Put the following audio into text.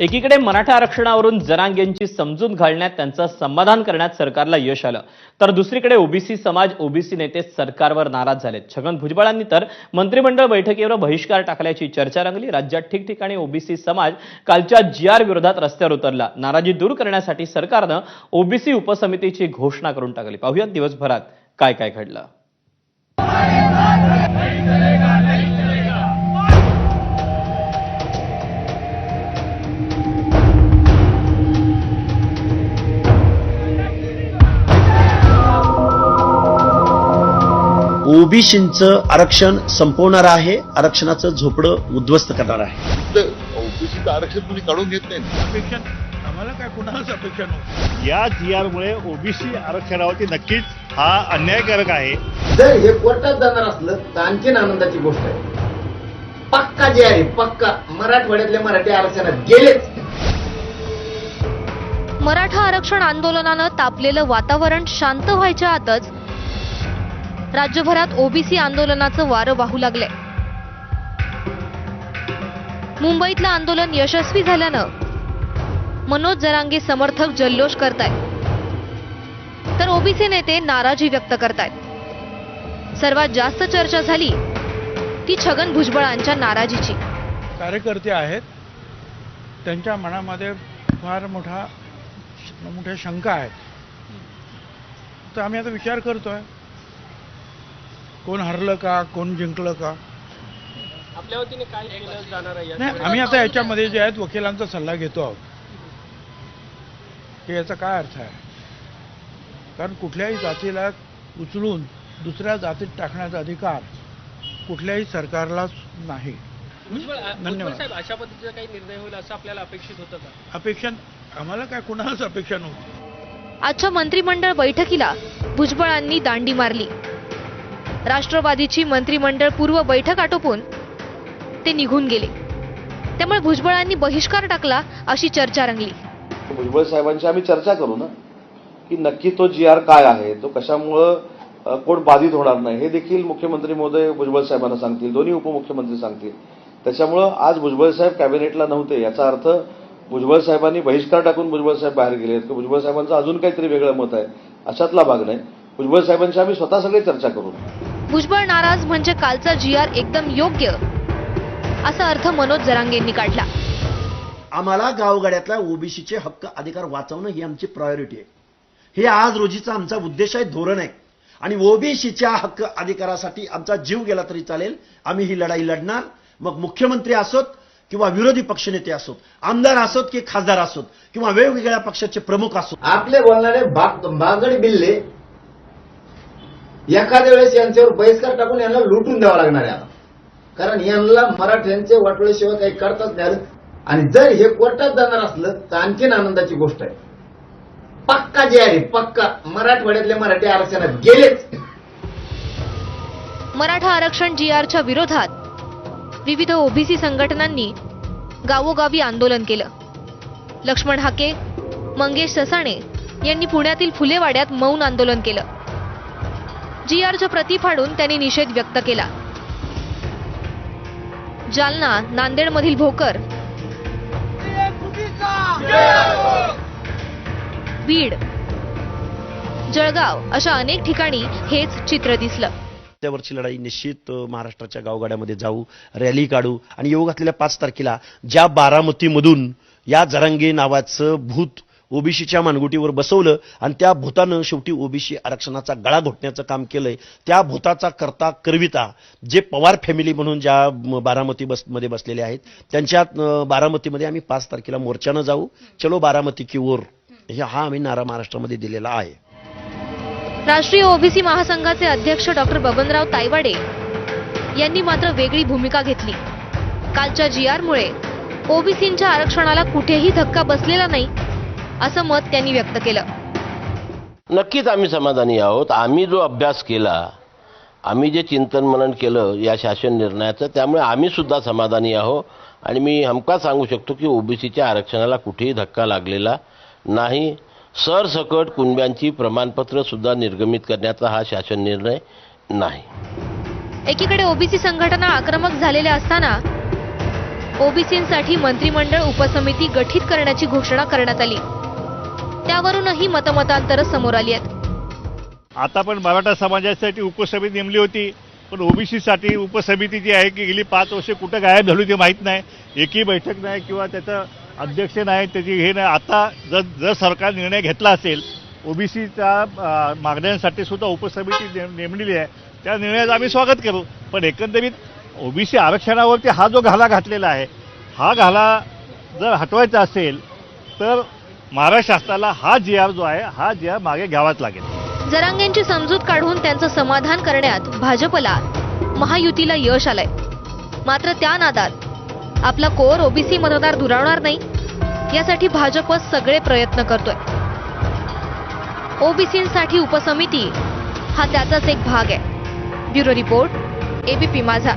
एकीकडे मराठा आरक्षणावरून जरांगेंची समजून घालण्यात त्यांचं समाधान करण्यात सरकारला यश आलं. तर दुसरीकडे ओबीसी समाज ओबीसी नेते सरकारवर नाराज झालेत. छगन भुजबळांनी तर मंत्रिमंडळ बैठकीवर बहिष्कार टाकल्याची चर्चा रंगली. राज्यात ठिकठिकाणी ओबीसी समाज कालच्या जी आर विरोधात रस्त्यावर उतरला. नाराजी दूर करण्यासाठी सरकारनं ओबीसी उपसमितीची घोषणा करून टाकली. पाहुयात दिवसभरात काय काय घडलं. ओबीसीचं आरक्षण संपवणार आहे आरक्षणाचं झोपडं उद्ध्वस्त करणार आहे. ओबीसीचं आरक्षण तुम्ही काढून घेत नाही. आम्हाला काय कुणालाच अपेक्षा नव्हती या जी आरमुळे ओबीसी आरक्षणावरती नक्कीच हा अन्यायकारक आहे. जर हे कोर्टात जाणार असलं तर आणखीन आनंदाची गोष्ट आहे. पक्का जे आहे पक्का. मराठवाड्यातल्या मराठी आरक्षणात गेलेच. मराठा आरक्षण आंदोलनानं तापलेलं वातावरण शांत व्हायच्या आतच राज्यभरात ओबीसी आंदोलनाचं वारं वाहू लागलंय. मुंबईतलं आंदोलन यशस्वी झाल्यानं मनोज जरांगे समर्थक जल्लोष करतायत तर ओबीसी नेते नाराजी व्यक्त करतायत. सर्वात जास्त चर्चा झाली ती छगन भुजबळांच्या नाराजीची. कार्यकर्ते आहेत. त्यांच्या मनामध्ये फार मोठा मोठ्या शंका आहेत. तर आम्ही आता विचार करतोय. कोण हरलं का कोण जिंकलं का? आपल्या वतीने काय केलं जाणार आहे नाही आम्ही आता याच्यामध्ये जे आहेत वकिलांचा सल्ला घेतो आहोत. की याचा काय अर्थ आहे? कारण कुठल्याही जातीला उचलून दुसऱ्या जातीत टाकण्याचा अधिकार कुठल्याही सरकारलाच नाही. भुजबळ धन्यवाद. भुजबळ साहेब अशा पद्धतीचा काही निर्णय होईल असं आपल्याला अपेक्षित होतं का? अपेक्षा आम्हाला काय कुणालाच अपेक्षा नव्हती. आजच्या मंत्रिमंडळ बैठकीला भुजबळांनी दांडी मारली. राष्ट्रवादीची मंत्रिमंडळ पूर्व बैठक आटोपून ते निघून गेले. त्यामुळे भुजबळांनी बहिष्कार टाकला अशी चर्चा रंगली. भुजबळ साहेबांची आम्ही चर्चा करू ना की नक्की तो जी आर काय आहे तो कशामुळं कोण बाधित होणार नाही हे देखील मुख्यमंत्री महोदय भुजबळ साहेबांना सांगतील दोन्ही उपमुख्यमंत्री सांगतील. त्याच्यामुळं आज भुजबळ साहेब कॅबिनेटला नव्हते याचा अर्थ भुजबळ साहेबांनी बहिष्कार टाकून भुजबळ साहेब बाहेर गेले आहेत की भुजबळ साहेबांचं अजून काहीतरी वेगळं मत आहे अशातला भाग नाही. भुजबळ साहेबांशी आम्ही स्वतः सगळी चर्चा करू. भुजबळ नाराज म्हणजे कालचा जी आर एकदम योग्य असा अर्थ मनोज जरांगेंनी काढला. आम्हाला गावगाड्यातल्या ओबीसीचे हक्क अधिकार वाचवणं ही आमची प्रायोरिटी आहे. हे आज रोजीचा आमचा उद्देश आहे धोरण आहे. आणि ओबीसीच्या हक्क अधिकारासाठी आमचा जीव गेला तरी चालेल. आम्ही ही लढाई लढणार. मग मुख्यमंत्री असोत किंवा विरोधी पक्षनेते असोत आमदार असोत की खासदार असोत किंवा वेगवेगळ्या पक्षाचे प्रमुख असोत. आपले बोलणारे बाग बागड बिल्ले एखाद्या वेळेस यांच्यावर बहिष्कार टाकून यांना लुटून द्यावा लागणार आहे आता. कारण यांना मराठ्यांचे वाटोळेशिवाय काही करताच नाही आणि जर हे कोर्टात जाणार असलं तर आणखीन आनंदाची गोष्ट आहे. पक्का जे आहे पक्का. मराठवाड्यातले मराठी आरक्षणात गेलेच. मराठा आरक्षण जी आरच्या विरोधात विविध ओबीसी संघटनांनी गावोगावी आंदोलन केलं. लक्ष्मण हाके मंगेश ससाणे यांनी पुण्यातील फुलेवाड्यात मौन आंदोलन केलं. जी आरच्या प्रती फाडून त्यांनी निषेध व्यक्त केला. जालना नांदेडमधील भोकर. बीड. जळगाव अशा अनेक ठिकाणी हेच चित्र दिसलं. त्यावरची लढाई निश्चित महाराष्ट्राच्या गावगाड्यामध्ये जाऊ रॅली काढू आणि येऊ घातलेल्या पाच तारखेला ज्या बारामतीमधून या जरांगे नावाचं भूत ओबीसीच्या मानगुटीवर बसवलं आणि त्या भूतानं शेवटी ओबीसी आरक्षणाचा गळा घोटण्याचं काम केलंय. त्या भूताचा करता करविता जे पवार फॅमिली म्हणून ज्या बारामती बसमध्ये बसलेले आहेत त्यांच्या बारामतीमध्ये आम्ही पाच तारखेला मोर्चानं जाऊ. चलो बारामती की ओर. हा आम्ही नारा महाराष्ट्रामध्ये दिलेला आहे. राष्ट्रीय ओबीसी महासंघाचे अध्यक्ष डॉक्टर बबनराव तायवाडे यांनी मात्र वेगळी भूमिका घेतली. कालच्या जी आरमुळे ओबीसींच्या आरक्षणाला कुठेही धक्का बसलेला नाही असं मत त्यांनी व्यक्त केलं. नक्कीच आम्ही समाधानी आहोत. आम्ही जो अभ्यास केला आम्ही जे चिंतन मनन केलं या शासन निर्णयाचं त्यामुळे आम्ही सुद्धा समाधानी आहो. आणि मी हमका सांगू शकतो की ओबीसीच्या आरक्षणाला कुठेही धक्का लागलेला नाही. सरसकट कुणब्यांची प्रमाणपत्र सुद्धा निर्गमित करण्याचा हा शासन निर्णय नाही. एकीकडे ओबीसी संघटना आक्रमक झालेल्या असताना ओबीसींसाठी मंत्रिमंडळ उपसमिती गठीत करण्याची घोषणा करण्यात आली. त्यावरूनही मतमतांतर समोर आली आहेत. आता पण मराठा समाजासाठी उपसमिती नेमली होती पण ओबीसीसाठी उपसमिती जी आहे की गेली पाच वर्षे कुठं गायब झाली ते माहीत नाही. एकही बैठक नाही किंवा त्याचं अध्यक्ष नाही त्याची हे नाही. आता जर जर सरकार निर्णय घेतला असेल ओबीसीच्या मागण्यांसाठी सुद्धा उपसमिती नेम नेमलेली आहे. त्या निर्णयाचं आम्ही स्वागत करू. पण एकंदरीत ओबीसी आरक्षणावरती हा जो घाला घातलेला आहे हा घाला जर हटवायचा असेल तर महाराष्ट्र शासनाला हा जी आर जो आहे हा जी आर मागे घ्यावाच लागेल. जरांगेंची समजूत काढून त्यांचं समाधान करण्यात भाजपला महायुतीला यश आलंय. मात्र त्या नादात आपला कोर ओबीसी मतदार दुरावणार नाही यासाठी भाजप सगळे प्रयत्न करतोय. ओबीसींसाठी उपसमिती हा त्याचाच एक भाग आहे. ब्युरो रिपोर्ट एबीपी माझा.